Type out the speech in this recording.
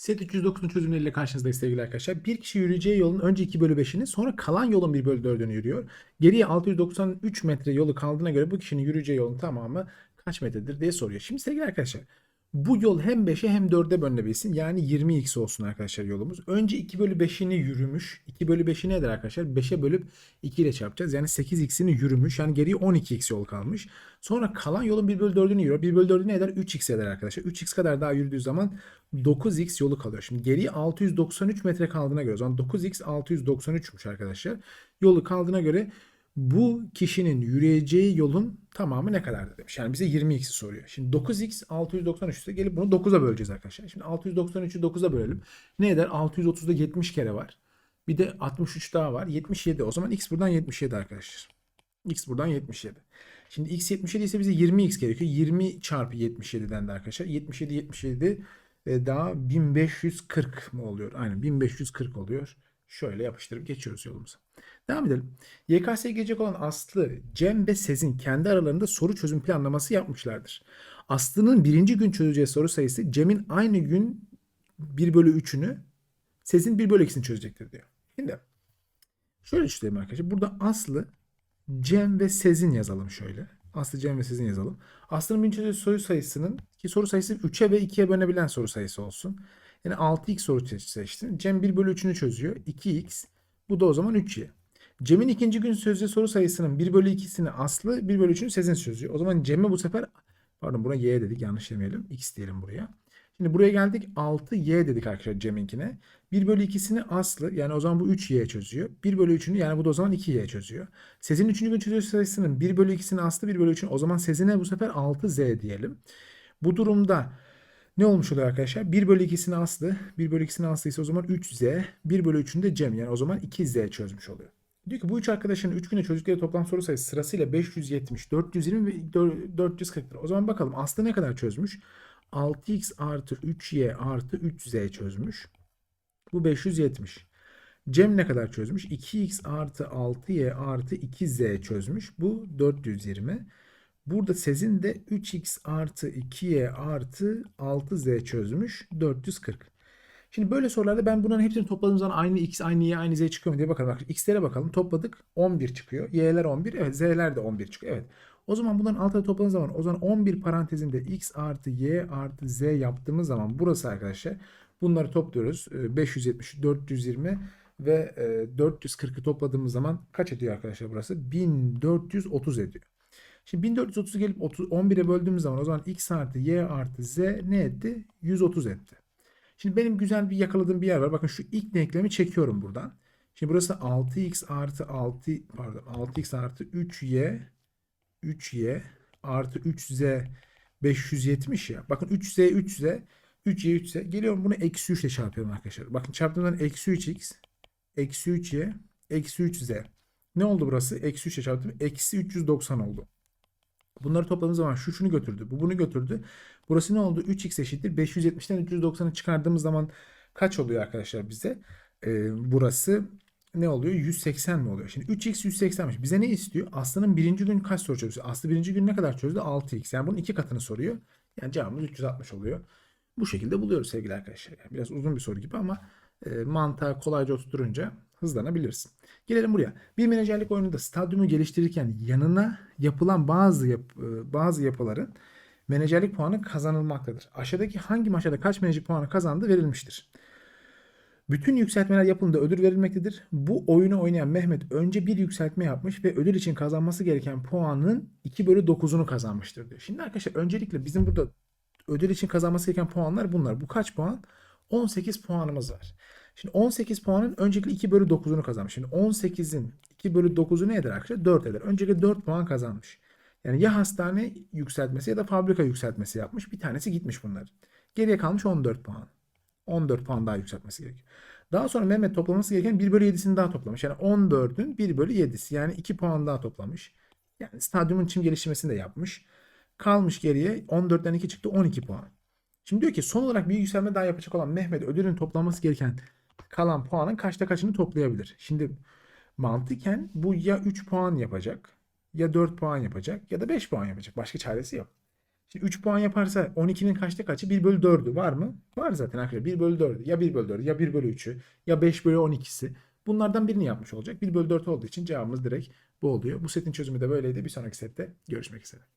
Set 309'un çözümleriyle karşınızdayız sevgili arkadaşlar. Bir kişi yürüyeceği yolun önce 2 bölü 5'ini sonra kalan yolun 1 bölü 4'ünü yürüyor. Geriye 693 metre yolu kaldığına göre bu kişinin yürüyeceği yolun tamamı kaç metredir diye soruyor. Şimdi sevgili arkadaşlar bu yol hem 5'e hem 4'e bölünebilsin. Yani 20x olsun arkadaşlar yolumuz. Önce 2 bölü 5'ini yürümüş. 2 bölü 5'i nedir arkadaşlar? 5'e bölüp 2 ile çarpacağız. Yani 8x'ini yürümüş. Yani geriye 12x yol kalmış. Sonra kalan yolun 1 bölü 4'ünü yürüyor. 1 bölü 4'ü ne eder? 3x eder arkadaşlar. 3x kadar daha yürüdüğü zaman 9x yolu kalıyor. Şimdi geriye 693 metre kaldığına göre o zaman 9x 693'müş arkadaşlar. Yolu kaldığına göre bu kişinin yürüyeceği yolun tamamı ne kadardır demiş. Yani bize 20x'i soruyor. Şimdi 9x 693 ise gelip bunu 9'a böleceğiz arkadaşlar. Şimdi 693'ü 9'a bölelim. Ne eder? 630'da 70 kere var. Bir de 63 daha var. 77. O zaman x buradan 77 arkadaşlar. x buradan 77. Şimdi x 77 ise bize 20x gerekiyor. 20 çarpı 77'den de arkadaşlar. 77 77 e, daha 1540 mı oluyor? Aynen 1540 oluyor. Şöyle yapıştırıp geçiyoruz yolumuza. Devam edelim. YKS'ye gelecek olan Aslı, Cem ve Sezin kendi aralarında soru çözüm planlaması yapmışlardır. Aslı'nın birinci gün çözeceği soru sayısı Cem'in aynı gün 1 bölü 3'ünü Sezin 1 bölü 2'sini çözecektir diyor. Şimdi şöyle düşünelim arkadaşlar. Burada Aslı, Cem ve Sezin yazalım şöyle. Aslı, Cem ve Sezin yazalım. Aslı'nın birinci çözeceği soru sayısının ki soru sayısı 3'e ve 2'ye bölünebilen soru sayısı olsun. Yani 6x soru seçtim. Cem 1 bölü 3'ünü çözüyor. 2x. Bu da o zaman 3y. Cem'in ikinci gün sözlü soru sayısının 1 bölü 2'sini Aslı 1 bölü 3'ünü Sezin çözüyor. O zaman Cem'e bu sefer pardon buna y dedik yanlış demeyelim. x diyelim buraya. Şimdi buraya geldik 6y dedik arkadaşlar Cem'inkine. 1 bölü 2'sini Aslı yani o zaman bu 3y çözüyor. 1 bölü 3'ünü yani bu da o zaman 2y çözüyor. Sezin'in 3. gün çözüyor sayısının 1 bölü 2'sini Aslı 1 bölü 3'ünü o zaman Sezin'e bu sefer 6z diyelim. Bu durumda ne olmuş oluyor arkadaşlar? 1 bölü 2'sini Aslı. 1 bölü 2'sini Aslı ise o zaman 3z. 1 bölü 3'ünü de Cem. Yani o zaman 2z çözmüş oluyor. Diyor ki bu üç arkadaşın 3 güne çözdükleri toplam soru sayısı sırasıyla 570, 420 ve 440'tır. O zaman bakalım Aslı ne kadar çözmüş? 6x artı 3y artı 3z çözmüş. Bu 570. Cem ne kadar çözmüş? 2x artı 6y artı 2z çözmüş. Bu 420. Burada Sezin de 3x artı 2y artı 6z çözmüş. 440. Şimdi böyle sorularda ben bunların hepsini topladığım zaman aynı x, aynı y, aynı z çıkıyor mu diye bakalım. Bak x'lere bakalım. Topladık 11 çıkıyor. Y'ler 11. Evet z'ler de 11 çıkıyor. Evet. O zaman bunların altına topladığımız zaman o zaman 11 parantezinde x artı y artı z yaptığımız zaman burası arkadaşlar bunları topluyoruz. 570, 420 ve 440'ı topladığımız zaman kaç ediyor arkadaşlar burası? 1430 ediyor. Şimdi 1430'u gelip 11'e böldüğümüz zaman o zaman x artı y artı z ne etti? 130 etti. Şimdi benim güzel bir yakaladığım bir yer var. Bakın şu ilk denklemi çekiyorum buradan. Şimdi burası 6x artı 6 pardon 6x artı 3y 3y artı 3z 570 ya. Bakın 3z 3z 3y 3z. Geliyorum bunu eksi 3 ile çarpıyorum arkadaşlar. Bakın çarptığımdan eksi 3x eksi 3y eksi 3z. Ne oldu burası? Eksi 3 ile çarptım. Eksi 390 oldu. Bunları topladığımız zaman şu şunu götürdü. Bu bunu götürdü. Burası ne oldu? 3x eşittir. 570'ten 390'ı çıkardığımız zaman kaç oluyor arkadaşlar bize? Ee, burası ne oluyor? 180 mi oluyor? Şimdi 3x 180'miş. Bize ne istiyor? Aslı'nın birinci gün kaç soru çözdü? Aslı birinci gün ne kadar çözdü? 6x. Yani bunun iki katını soruyor. Yani cevabımız 360 oluyor. Bu şekilde buluyoruz sevgili arkadaşlar. Yani biraz uzun bir soru gibi ama e, mantığa kolayca oturtunca hızlanabilirsin. Gelelim buraya. Bir menajerlik oyununda stadyumu geliştirirken yanına yapılan bazı yap, bazı yapıların menajerlik puanı kazanılmaktadır. Aşağıdaki hangi maçta kaç menajerlik puanı kazandı verilmiştir. Bütün yükseltmeler yapılında ödül verilmektedir. Bu oyunu oynayan Mehmet önce bir yükseltme yapmış ve ödül için kazanması gereken puanın 2 bölü 9'unu kazanmıştır diyor. Şimdi arkadaşlar öncelikle bizim burada ödül için kazanması gereken puanlar bunlar. Bu kaç puan? 18 puanımız var. Şimdi 18 puanın öncelikle 2 bölü 9'unu kazanmış. Şimdi 18'in 2 bölü 9'u ne eder arkadaşlar? 4 eder. Öncelikle 4 puan kazanmış. Yani ya hastane yükseltmesi ya da fabrika yükseltmesi yapmış. Bir tanesi gitmiş bunlar. Geriye kalmış 14 puan. 14 puan daha yükseltmesi gerekiyor. Daha sonra Mehmet toplaması gereken 1 bölü 7'sini daha toplamış. Yani 14'ün 1 bölü 7'si. Yani 2 puan daha toplamış. Yani stadyumun çim geliştirmesini de yapmış. Kalmış geriye 14'ten 2 çıktı 12 puan. Şimdi diyor ki son olarak bir yükselme daha yapacak olan Mehmet ödülün toplanması gereken kalan puanın kaçta kaçını toplayabilir? Şimdi mantıken bu ya 3 puan yapacak ya 4 puan yapacak ya da 5 puan yapacak. Başka çaresi yok. Şimdi 3 puan yaparsa 12'nin kaçta kaçı? 1 bölü 4'ü var mı? Var zaten arkadaşlar. 1 bölü 4'ü. Ya 1 bölü 4'ü ya 1 bölü 3'ü ya 5 bölü 12'si. Bunlardan birini yapmış olacak. 1 bölü 4 olduğu için cevabımız direkt bu oluyor. Bu setin çözümü de böyleydi. Bir sonraki sette görüşmek üzere.